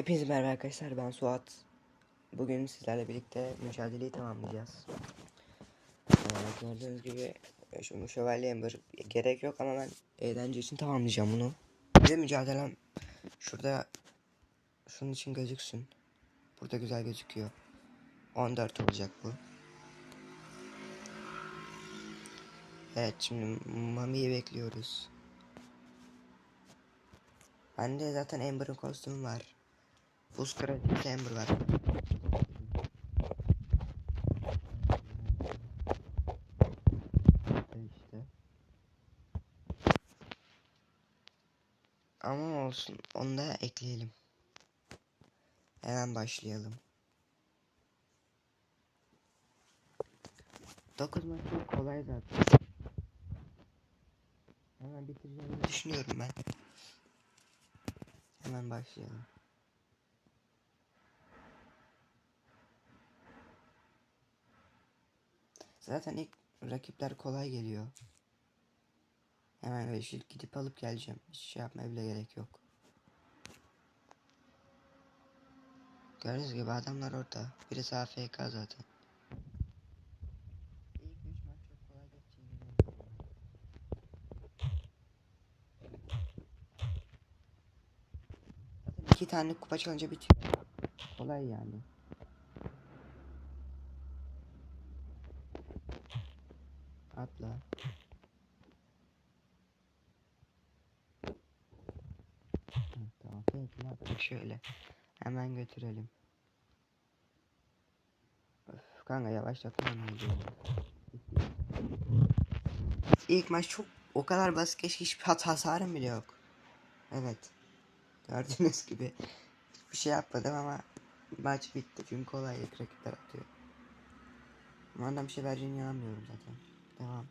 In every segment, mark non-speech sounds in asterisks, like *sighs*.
Hepinize merhaba arkadaşlar ben Suat. Bugün sizlerle birlikte mücadeleyi tamamlayacağız. Ee, gördüğünüz gibi e, şu şövalye ember gerek yok ama ben eğlence için tamamlayacağım bunu. De mücadelem şurada şunun için gözüksün. Burada güzel gözüküyor. 14 olacak bu. Evet şimdi Mami'yi bekliyoruz. Bende zaten Amber'ın kostümü var. Kraliçesi Amber var. İşte. Ama olsun. Onu da ekleyelim. Hemen başlayalım. 9 maç çok kolay zaten. Hemen bitireceğimi düşünüyorum ben. Hemen başlayalım. Zaten ilk rakipler kolay geliyor. Hemen şey gidip alıp geleceğim. Hiç şey yapmaya bile gerek yok. Gördüğünüz gibi adamlar orada. Birisi AFK. Zaten iki tane kupa çalınca bitiyor. Kolay yani. Atla. Tamam peki yaptık şöyle. Hemen götürelim. Öf, kanka onu diyorum. İlk maç çok o kadar basit geçti hiçbir hasarım bile yok. Evet. Gördüğünüz gibi hiçbir şey yapmadım ama maç bitti çünkü kolay rakipler atıyor. Ondan bir şey vereceğine inanmıyorum zaten. Devam.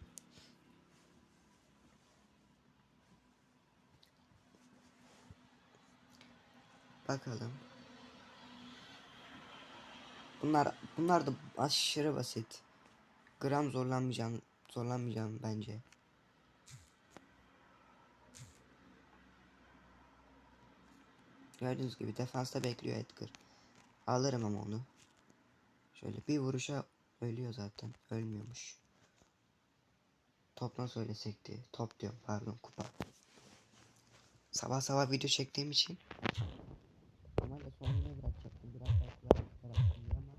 Bakalım. Bunlar bunlar da aşırı basit. Gram zorlanmayacağım zorlanmayacağım bence. Gördüğünüz gibi defansta bekliyor Edgar. Alırım ama onu. Şöyle bir vuruşa ölüyor zaten. Ölmüyormuş. Top nasıl öyle sekti? Top diyorum pardon kupa. Sabah sabah video çektiğim için. Normalde sonuna bırakacaktım. Biraz daha diye ama.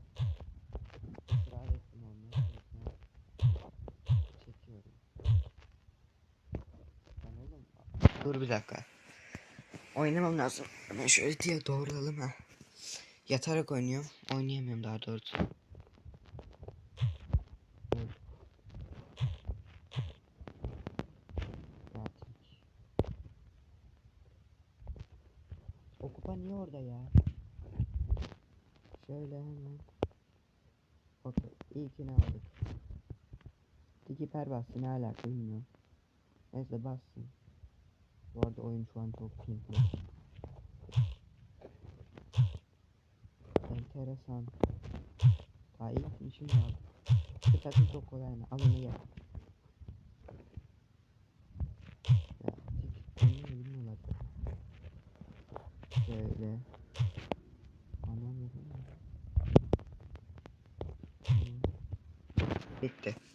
Israr ettim onunla. Çekiyorum. Lan oğlum. Dur bir dakika. Oynamam lazım. Hemen şöyle diye doğrulalım ha. Yatarak oynuyorum. Oynayamıyorum daha doğrusu. Yatik. O kupa niye orada ya? Şöyle hemen. Okey. İlkini aldık. Dikiper bastı ne alaka bilmiyorum. Neyse bassın. Bu arada oyun şu an çok pinkli. Enteresan. Daha ilk işim var. Bu takım çok kolay mı? Al onu. Ya bilmiyorlar. Şöyle. Anlamıyorum. Bitti.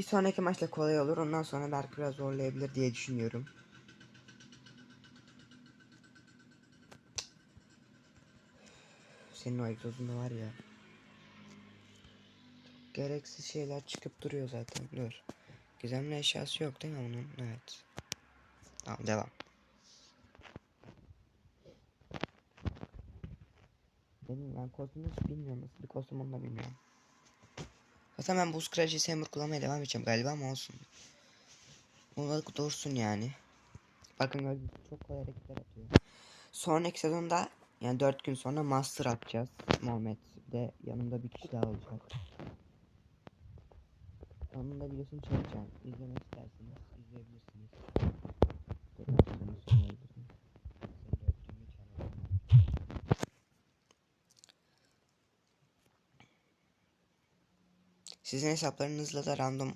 Bir sonraki maçta kolay olur. Ondan sonra belki biraz zorlayabilir diye düşünüyorum. Senin o egzozunda var ya. Gereksiz şeyler çıkıp duruyor zaten. Dur. Gizemli eşyası yok değil mi onun? Evet. Tamam devam. Benim ben kostümü hiç bilmiyorum. Nasıl bir kostüm onu da bilmiyorum. Zaten ben buz kraliçesi hamur kullanmaya devam edeceğim galiba ama olsun. Olarak dursun yani. Bakın gördüğünüz çok kolay hareketler atıyor. Sonraki sezonda yani 4 gün sonra master atacağız. Muhammed de yanımda bir kişi daha olacak. Onun da videosunu çekeceğim. İzlemek isterseniz izleyebilirsiniz. Dur, ben seni söyleyebilirim. Seni öptüğümü hiç anlamam. Sizin hesaplarınızla da random.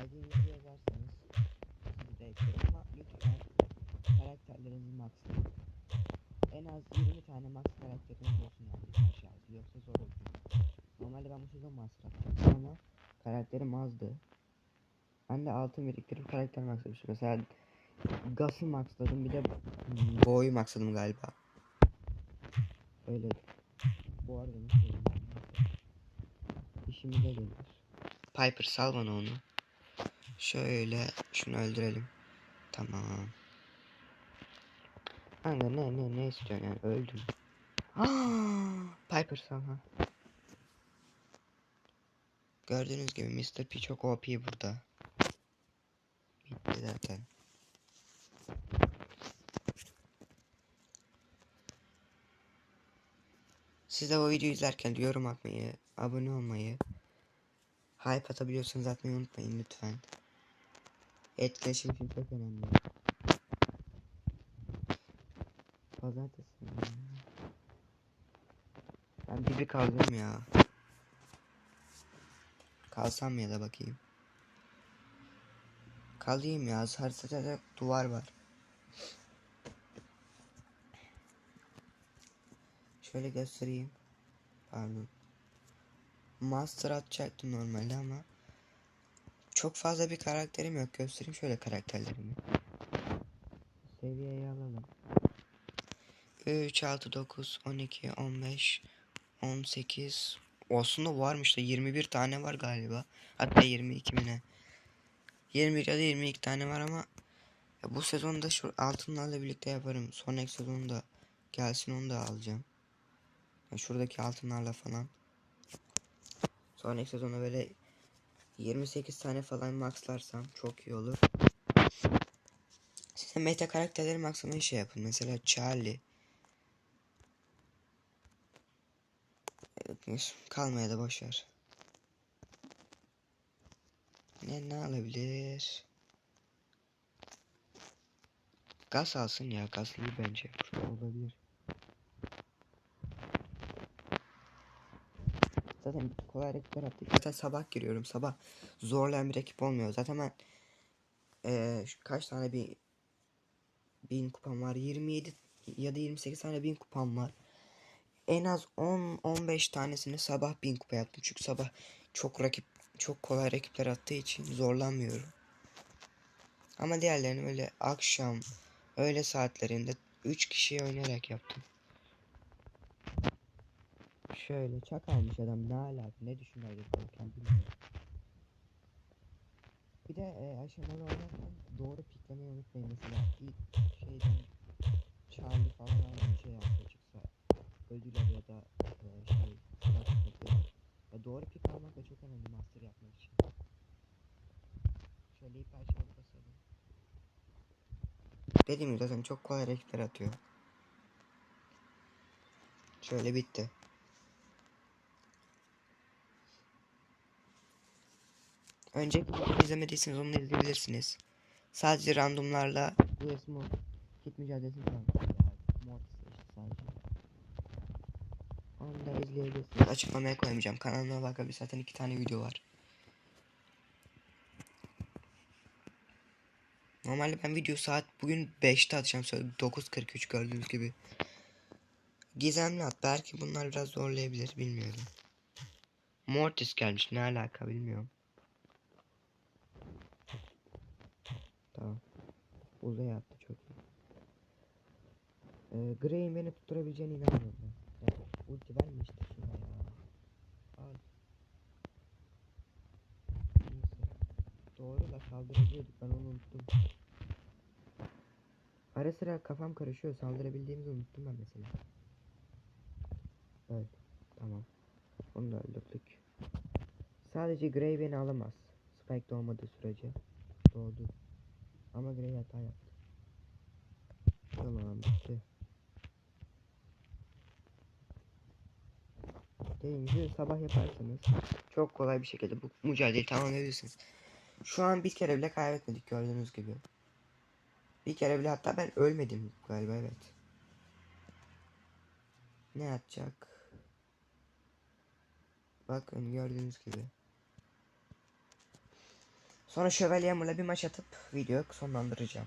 ID'nizi yazarsanız sizi de eklerim ama lütfen karakter karakterlerinizi maxlayın. En az 20 tane max karakteriniz olsun yani birkaç şarkı yoksa zor oluyor. Normalde ben bu sezon max yaptım ama karakterim azdı. Ben de altın biriktirip karakter maxlamışım. Mesela Gas'ı maxladım bir de Bo'yu maxladım galiba. Öyle. Bu arada nasıl? İşimize gelir. Piper sal bana onu. Şöyle şunu öldürelim. Tamam. Kanka ne ne ne istiyorsun yani öldüm. *gasps* Piper sal ha. Gördüğünüz gibi Mr. P çok OP burada. Bitti zaten. Siz de bu videoyu izlerken yorum atmayı, abone olmayı, hype atabiliyorsanız atmayı unutmayın lütfen. Etkileşim için çok önemli. Pazartesi. ya? Ben dibi kaldım ya. Kalsam ya da bakayım. Kalayım ya. Haritada duvar var. Şöyle göstereyim. Pardon. Master atacaktım normalde ama çok fazla bir karakterim yok. Göstereyim şöyle karakterlerimi. Seviyeyi alalım. 3, 6, 9, 12, 15, 18. Aslında varmış da 21 tane var galiba. Hatta 22 mi ne? 21 ya da 22 tane var ama ya bu sezonda şu altınlarla birlikte yaparım. Sonraki sezonda gelsin onu da alacağım. Ya şuradaki altınlarla falan. Sonraki sezonda böyle 28 tane falan maxlarsam çok iyi olur. Siz de meta karakterleri maxlamayı şey yapın. Mesela Charlie. Evet, Kalmaya da boşver. Ne ne alabilir? Gaz alsın ya. Gaz iyi bence. Olabilir. Zaten kolay rakipler attık. Zaten sabah giriyorum. Sabah zorlayan bir rakip olmuyor. Zaten ben ee, kaç tane bir bin kupam var. 27 ya da 28 tane bin kupam var. En az 10-15 tanesini sabah bin kupa yaptım. Çünkü sabah çok rakip çok kolay rakipler attığı için zorlanmıyorum. Ama diğerlerini böyle akşam öğle saatlerinde 3 kişiye oynayarak yaptım. Şöyle çak almış adam ne alaka ne düşünüyor yaparken bilmiyorum. Bir de e, aşamalı oynarken doğru piklemeyi unutmayın mesela ilk şeyden Charlie falan aynı şey yapsa çıksa ödül ya da e, şey ya doğru pik almak da çok önemli master yapmak için. Şöyle hiper şarj basalım. Dediğim gibi zaten çok kolay rakipler atıyor. Şöyle bitti. Önceki izlemediyseniz onu izleyebilirsiniz. Sadece randomlarla US mod kit işte sadece. Onu da izleyebilirsiniz. Açıklamaya koymayacağım. Kanalıma bakabilir. Zaten iki tane video var. Normalde ben video saat bugün 5'te atacağım. Sonra 9.43 gördüğünüz gibi. Gizemli at. Belki bunlar biraz zorlayabilir. Bilmiyorum. Mortis gelmiş. Ne alaka bilmiyorum. Tamam. Uzay attı çok iyi. Ee, Gray'in beni tutturabileceğine inanmıyorum ben. Ya, ulti verme işte şuna ya. Al. Neyse. Doğru da saldırabiliyorduk ben onu unuttum. Ara sıra kafam karışıyor saldırabildiğimizi unuttum ben mesela. Evet. Tamam. Onu da öldürdük. Sadece Gray beni alamaz. Spike doğmadığı sürece. Doğdu. Ama Grey hata yaptı. Tamam bitti. Gibi sabah yaparsanız çok kolay bir şekilde bu mücadeleyi tamamlayabilirsiniz. Şu an bir kere bile kaybetmedik gördüğünüz gibi. Bir kere bile hatta ben ölmedim galiba evet. Ne yapacak? Bakın gördüğünüz gibi. Sonra Şövalye Hamur'la bir maç atıp videoyu sonlandıracağım.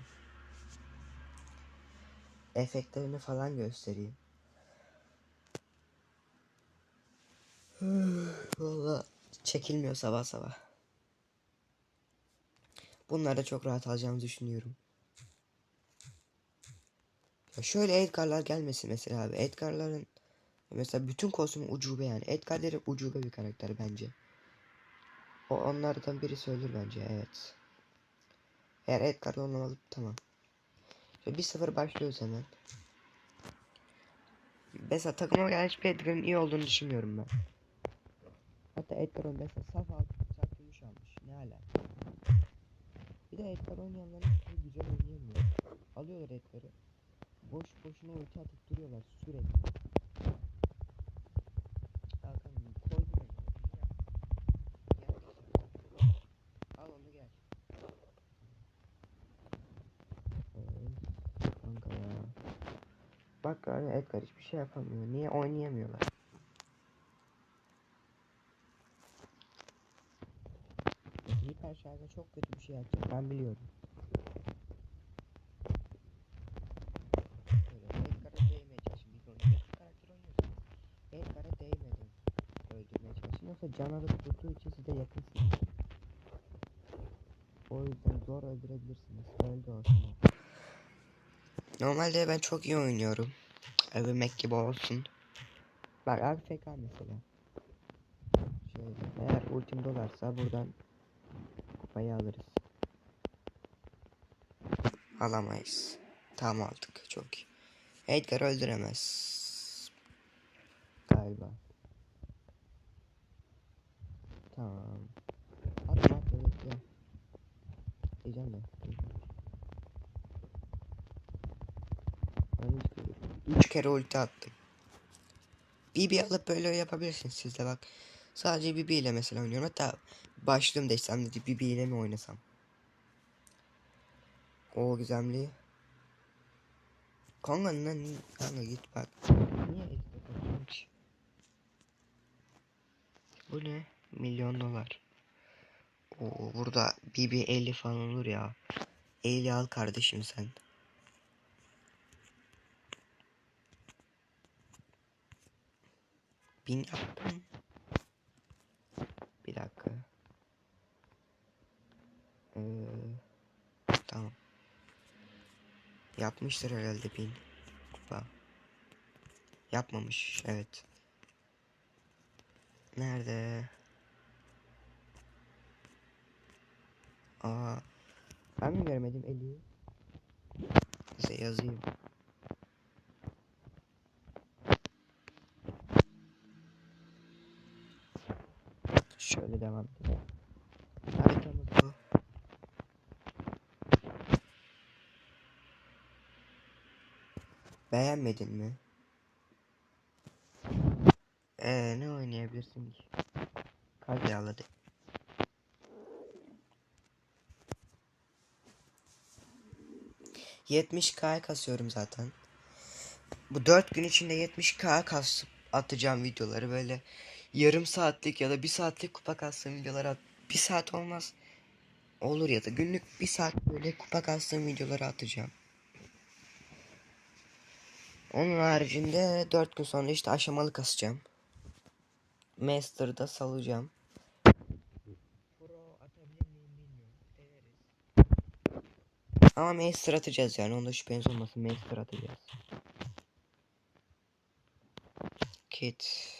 efektlerini falan göstereyim. *sighs* Valla çekilmiyor sabah sabah. Bunları da çok rahat alacağımı düşünüyorum. Ya şöyle Edgar'lar gelmesin mesela abi. Edgar'ların mesela bütün kostümü ucube yani. Edgar direkt ucube bir karakter bence. O onlardan biri söyler bence evet. Eğer Edgar'la oynamalı tamam. Şöyle 1-0 başlıyoruz hemen. Mesela takıma gelen hiçbir Edgar'ın iyi olduğunu düşünmüyorum ben. Hatta Edgar onu mesela saf aldı, saf gümüş almış. Ne ala. Bir de Edgar oynayanların hiçbiri güzel oynayamıyor. Alıyorlar Edgar'ı. Boş boşuna ulti atıp duruyorlar sürekli. Hakan koydum onu. Gel. Gel. Al onu gel. Ay, Kanka ya. Bak Edgar hiçbir şey yapamıyor. Niye oynayamıyorlar? Hiper şarjda çok kötü bir şey yapacak. Ben biliyorum. Edgar'a değmeye çalışın. Bir konu bir karakter oynuyorsunuz. Edgar'a değmeden öldürmeye çalışın. Yoksa can alıp tuttuğu için size yakınsınız. O yüzden zor öldürebilirsiniz. Öldü o zaman. Normalde ben çok iyi oynuyorum. Övünmek gibi olsun. Bak AFK mesela. Şöyle eğer ultim dolarsa buradan kupayı alırız. Alamayız. Tamam aldık. Çok iyi. Edgar öldüremez. Galiba. Tamam. Atma atma bekle. Diyeceğim de. Ben üç, üç kere ulti attım. BB alıp böyle yapabilirsiniz siz de bak. Sadece BB ile mesela oynuyorum. Hatta başlığım değişsem de BB ile mi oynasam? O gizemli. Kanka ne kanka git bak. Niye? Bu ne? Milyon dolar. Oo burada BB 50 falan olur ya. 50 al kardeşim sen. Bin yaptım. Bir dakika. Ee, tamam. Yapmıştır herhalde bin kupa. Yapmamış evet. Nerede? Aa, ben mi görmedim Eli'yi? Size yazayım. Şöyle devam edelim. Haritamız bu. Beğenmedin mi? Ee, ne oynayabilirsin ki? Kaz yağladı. ...70k kasıyorum zaten. Bu 4 gün içinde 70k kasıp atacağım videoları böyle yarım saatlik ya da bir saatlik kupa kastığım videoları at. Bir saat olmaz. Olur ya da günlük bir saat böyle kupa kastığım videoları atacağım. Onun haricinde 4 gün sonra işte aşamalı kasacağım. Master'da salacağım. Ama Master atacağız yani onda şüpheniz olmasın Master atacağız. Kit.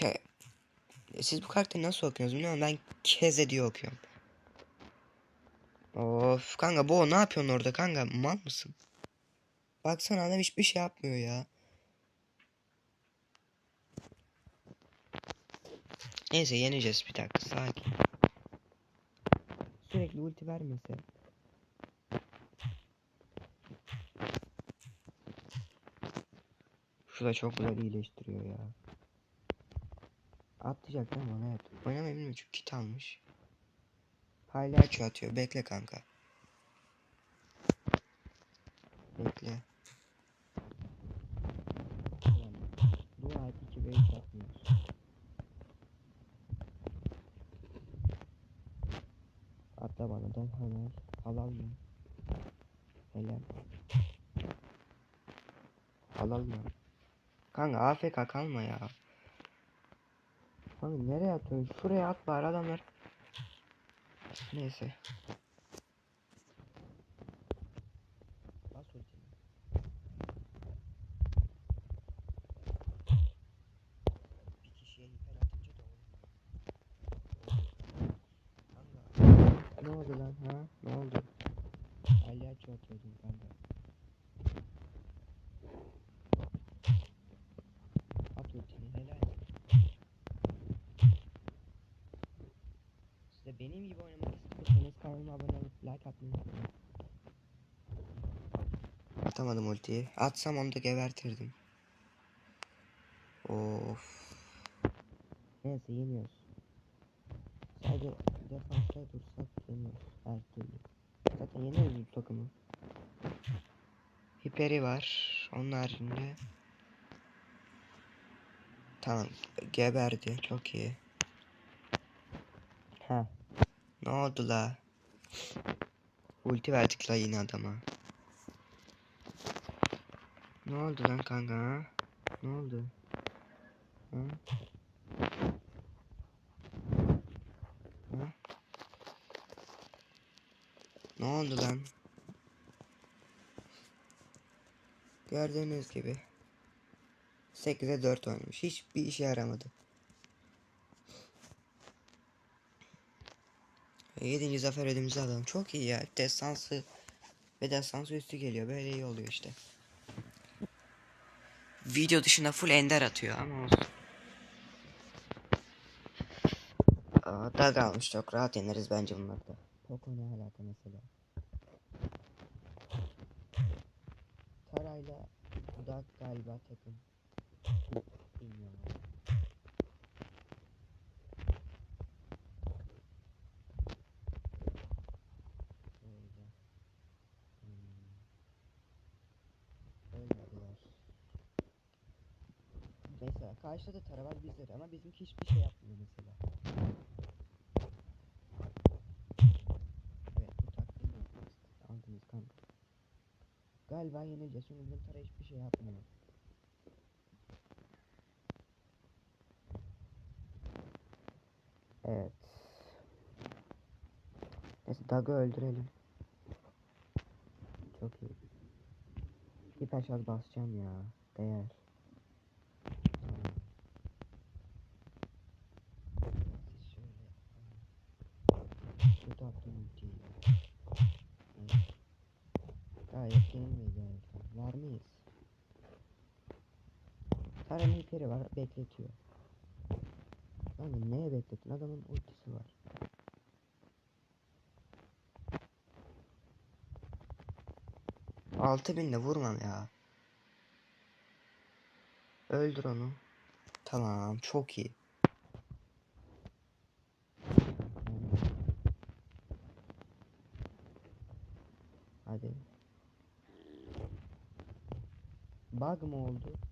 Ke Siz bu karakteri nasıl okuyorsunuz bilmiyorum ben Keze diye okuyorum. Of kanka bu ne yapıyorsun orada kanka mal mısın? Baksana adam hiçbir şey yapmıyor ya. Neyse yeneceğiz bir dakika sakin. Sürekli ulti vermese. Şu da çok güzel iyileştiriyor ya. Atlayacak değil mi ona evet. Oynamayı bilmiyorum çünkü kit almış. Palyaço atıyor. Bekle kanka. Bekle. Dua et 2 ve 3 atmıyoruz. Atla bana da hemen. Halal mı? He Helal. Alalım ya. Kanka AFK kalma ya. Kanka nereye atıyorsun? Şuraya at bari adamlar. Neyse. Bas ultini. Bir kişiye hiper atınca da olmuyor. Kanka. Ne oldu lan ha? Ne oldu? Palyaço atıyordun kanka. At ultini helal. Siz de benim gibi oynamak istiyorsanız kanalıma abone olup like atmayı unutmayın. Atamadım ultiyi. Atsam onu da gebertirdim. Of. Neyse yeniyoruz. Sadece defansta dursak yeniyoruz her türlü. Zaten yeniyoruz bu takımı. Hiperi var. Onun haricinde. Tamam. Geberdi. Çok iyi. Ha. Ne oldu la? Ulti verdik la yine adama. Ne oldu lan kanka? Ne oldu? Ha? Ha? Ne oldu lan? Gördüğünüz gibi 8'e 4 oynamış. Hiçbir işe yaramadı. 7. zafer ödümüzü alalım. Çok iyi ya. Destansı ve destansı üstü geliyor. Böyle iyi oluyor işte. Video dışında full ender atıyor ama olsun. Aa, dag almış çok rahat yeneriz bence bunlarda. Poco ne alaka mesela? Tarayla Dag galiba takım. Bilmiyorum. ama. Öyle. Hmm. Ölmediler. Mesela karşıda da tara var ama bizimki hiçbir şey yapmıyor mesela. Evet bu taktiği Aldınız kanka. Galiba yeneceğiz çünkü bizim tara hiçbir şey yapmıyor. Evet. Neyse Dag'ı öldürelim. Çok iyi. Hiper şarj basacağım ya. Değer. Tamam. Siz şöyle yapalım. Kötü attım ultiyi. Evet. Gayet yenilmeyiz yani. Var mıyız? Hiperi var. Bekletiyor. Lan neye bekletin? Adamın ultisi var. Altı binle vurmam ya. Öldür onu. Tamam çok iyi. Hadi. Bug mı oldu?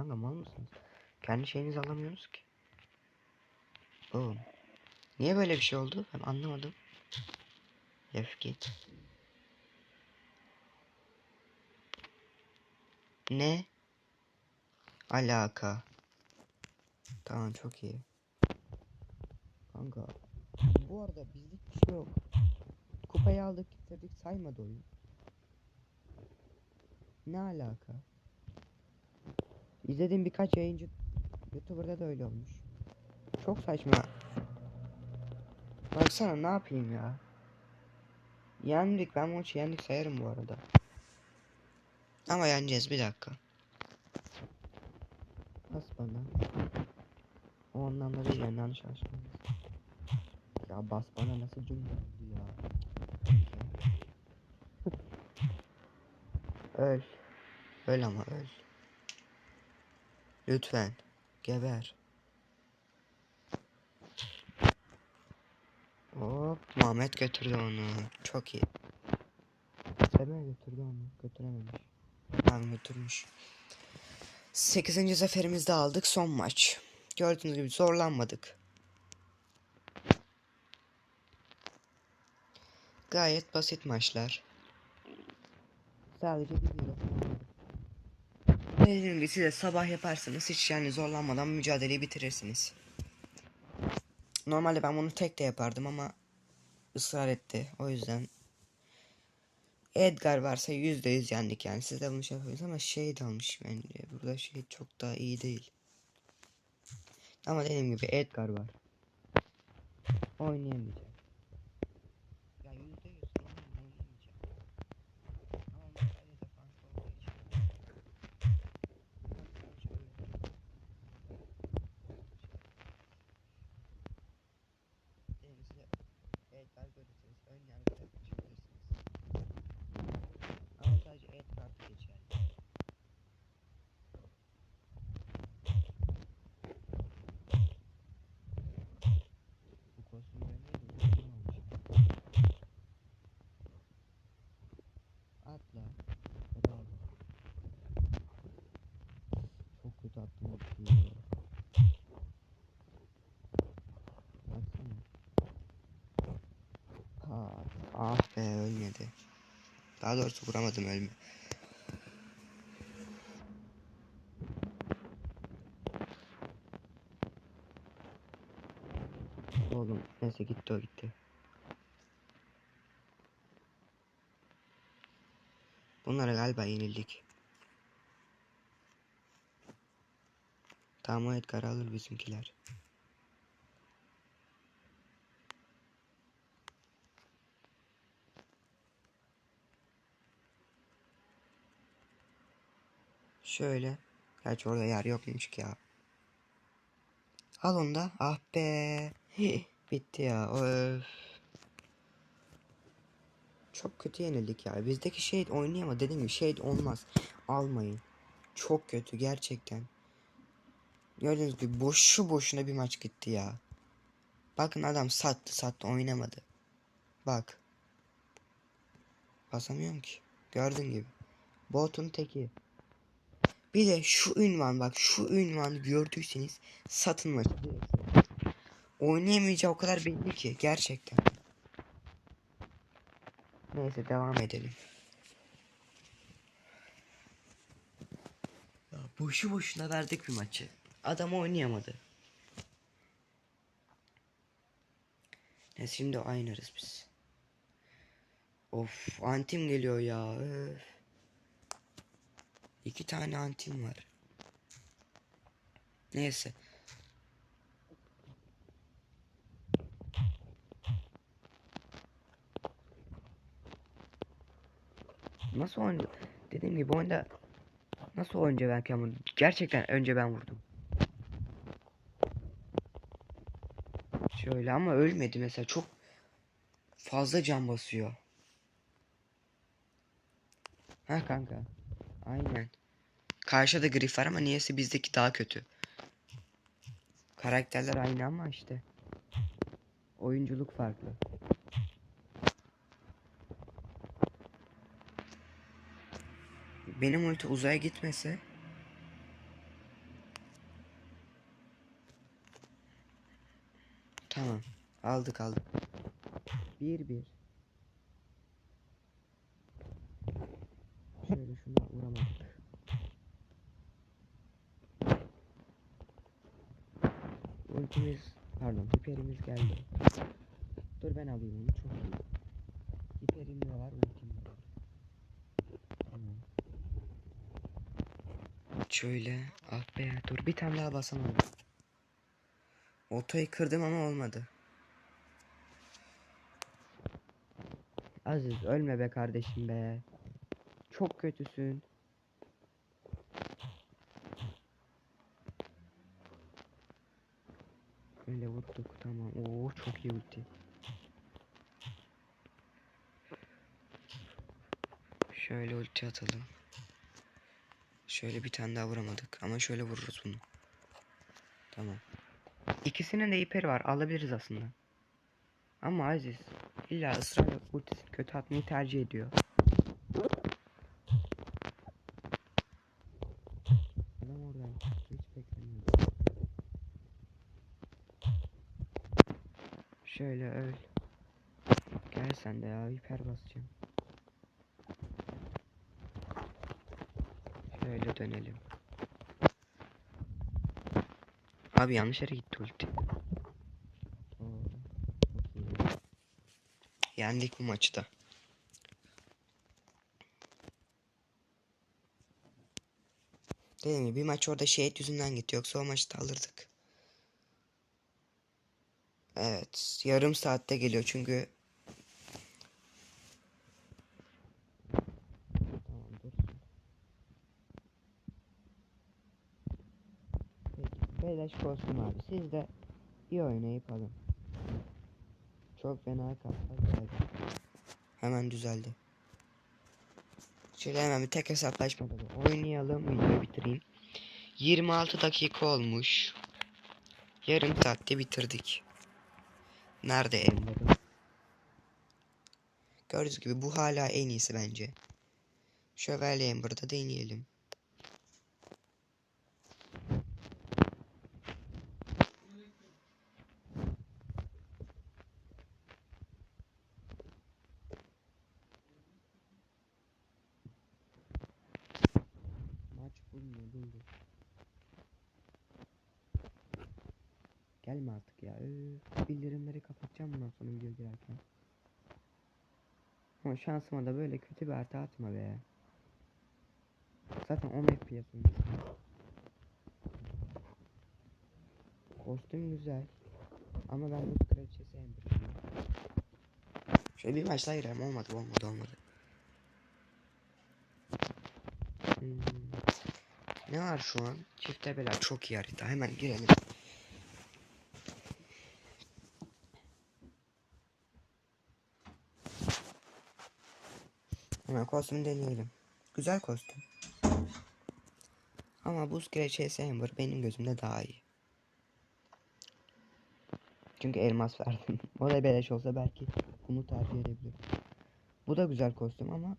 Kanka mal mısınız? Kendi şeyinizi alamıyorsunuz ki. Oğlum. Niye böyle bir şey oldu? Ben anlamadım. Left git. Ne? Alaka. Tamam çok iyi. Kanka. Bu arada bizlik bir şey yok. Kupayı aldık getirdik saymadı oyun. Ne alaka? İzlediğim birkaç yayıncı YouTuber'da da öyle olmuş. Çok saçma. Baksana ne yapayım ya. Yendik ben maçı yendik sayarım bu arada. Ama yeneceğiz bir dakika. Bas bana. O anlamda yani yanlış anlaşılmaz. Ya bas bana nasıl cümle ya. *laughs* öl. Öl ama öl. Lütfen. Geber. Hop Muhammed götürdü onu. Çok iyi. Semer götürdü onu. Götürememiş. Tamam götürmüş. 8. zaferimizde aldık son maç. Gördüğünüz gibi zorlanmadık. Gayet basit maçlar. Sadece bir yere Dediğim gibi size sabah yaparsanız hiç yani zorlanmadan mücadeleyi bitirirsiniz. Normalde ben bunu tek de yapardım ama ısrar etti. O yüzden Edgar varsa yüzde yüz yendik yani. Siz de bunu şey yapıyorsunuz ama şey de almış bence. Burada şey çok daha iyi değil. Ama dediğim gibi Edgar var. Oynayamayacak. Ya yüzde yüz oynayamayacak. Ama bu sadece defans olduğu için. Elinizde Edgar görürseniz ön yargıda çıkabilirsiniz. Ama sadece Edgar geçerli. Bu kostümleri neydi? Unutmamışım. Atla. Bravo. Çok kötü attım ultiyi. Baksana. Ha, ah be ölmedi. Daha doğrusu vuramadım ölme. Oğlum neyse gitti o gitti. Bunlara galiba yenildik. Tamam Edgar alır bizimkiler. Şöyle. Gerçi orada yer yokmuş ki ya. Al onu da. Ah be. *laughs* Bitti ya. Öf. Çok kötü yenildik ya. Bizdeki şey oynayama dediğim gibi şey olmaz. Almayın. Çok kötü gerçekten. Gördüğünüz gibi boşu boşuna bir maç gitti ya. Bakın adam sattı sattı oynamadı. Bak. Basamıyorum ki. Gördüğün gibi. Botun teki. Bir de şu ünvan bak şu ünvanı gördüyseniz satın maçı. Oynayamayacağı o kadar belli ki gerçekten. Neyse devam edelim. Ya boşu boşuna verdik bir maçı. Adam oynayamadı. Neyse şimdi oynarız biz. Of antim geliyor ya. Öf. İki tane antim var. Neyse. Nasıl oyuncu? Dediğim gibi oyunda nasıl oyuncu belki ama gerçekten önce ben vurdum. Şöyle ama ölmedi mesela çok fazla can basıyor. Ha kanka. Aynen. Karşıda grif var ama niyeyse bizdeki daha kötü. Karakterler aynı ama işte. Oyunculuk farklı. Benim ulti uzaya gitmese Tamam. Aldık aldık. Bir bir. Şöyle şuna vuramadık. Ultimiz pardon hiperimiz geldi. Dur ben alayım onu çok iyi. Hiperim de var ultim de var. Tamam. Şöyle ah be dur bir tane daha basamadım. Otoyu kırdım ama olmadı. Aziz ölme be kardeşim be. Çok kötüsün. Öyle vurduk tamam. Oo çok iyi ulti. Şöyle ulti atalım. Şöyle bir tane daha vuramadık ama şöyle vururuz bunu. Tamam. İkisinin de hiperi var. Alabiliriz aslında. Ama Aziz illa ısrarla ultisini kötü atmayı tercih ediyor. Adam oradan hiç beklemiyordum. Şöyle öl. Gel hiper basacağım. Şöyle dönelim. Abi yanlış yere gitti ulti. Yendik bu maçta. Dediğim gibi bir maç orada şehit yüzünden gitti. Yoksa o maçı da alırdık. Evet. Yarım saatte geliyor çünkü Beleş kostüm abi. Siz de iyi oynayıp alın. Çok fena kaplar geldi. Hemen düzeldi. Şöyle hemen bir tek hesaplaşmada bir oynayalım. Videoyu bitireyim. 26 dakika olmuş. Yarım saatte bitirdik. Nerede Ember'ım? Gördüğünüz gibi bu hala en iyisi bence. Şövalye Ember'da deneyelim. Maç bulmuyor buldu. Gelme artık ya. Öf, bildirimleri kapatacağım bundan sonra video girerken. Ama şansıma da böyle kötü bir harita atma be. Zaten 10 FPS. Kostüm güzel. Ama ben bu kraliçe sevmiyorum. Şöyle bir girelim. Olmadı olmadı olmadı. Ne var şu an? Çift tepeler çok iyi harita. Hemen girelim. Hemen kostümü deneyelim. Güzel kostüm. Ama buz kraliçesi Amber benim gözümde daha iyi. Çünkü elmas verdim. *laughs* o da beleş olsa belki bunu tercih edebilirim. Bu da güzel kostüm ama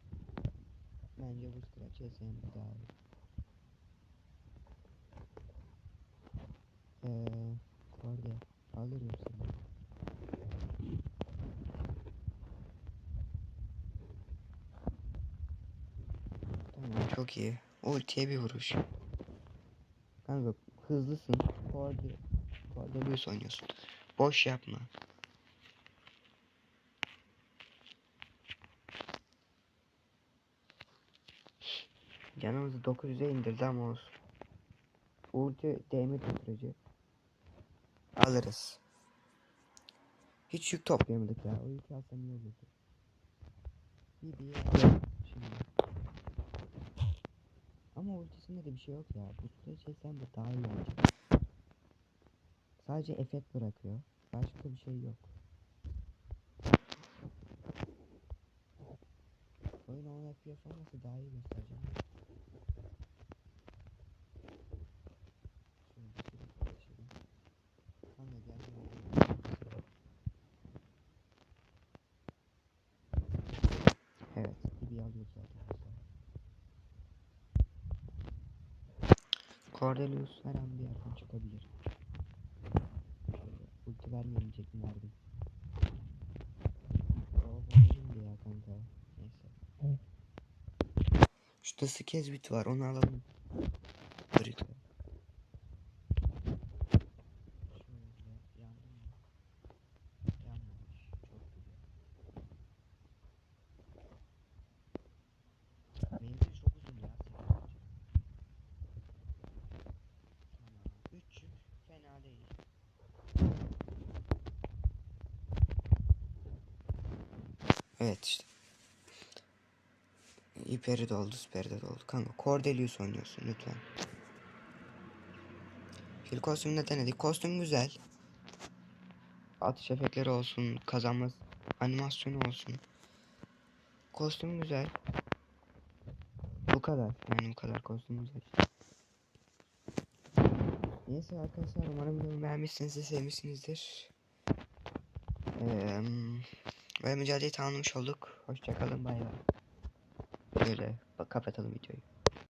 bence buz kraliçesi Amber daha iyi. Eee Korde alırım seni. Tamam çok iyi. Ultiye bir vuruş. Kanka hızlısın. Korde Cordelius oynuyorsun. Boş yapma. Canımızı 900'e indirdi ama olsun. Ulti değme süreci. Alırız. Hiç yük toplayamadık ya. O yükü alsam iyi olurdu. Bir alalım şimdi. Ama ultisinde de bir şey yok ya. Bu süreçte sen de daha iyi olacak. Sadece efekt bırakıyor. Başka bir şey yok. Oyun 10 FPS olmasa daha iyi göstereceğim. Şöyle bir şey geçelim. Kanka gel gel, gel. Evet, bir alıyor zaten. Cordelius her an bir yerden çıkabilir. Şöyle ulti vermeyecek mi verdim. Şimdi ya kanka. Neyse. Şurada Skezbit var onu alalım. Harika. Şöyle yandı mı? Yanmamış. Çok güzel. Menzil çok uzun ya. Tamam. 3 yük fena değil. Evet işte. İperi doldu, süperi de doldu. Kanka Cordelius oynuyorsun lütfen. Fil kostümünü de denedik. Kostüm güzel. Atış efektleri olsun, kazanma animasyonu olsun. Kostüm güzel. Bu kadar. Yani bu kadar kostüm güzel. Neyse arkadaşlar umarım beğenmişsinizdir, sevmişsinizdir. Ee, ve mücadeleyi tamamlamış olduk. Hoşçakalın bay bay. Böyle kapatalım videoyu.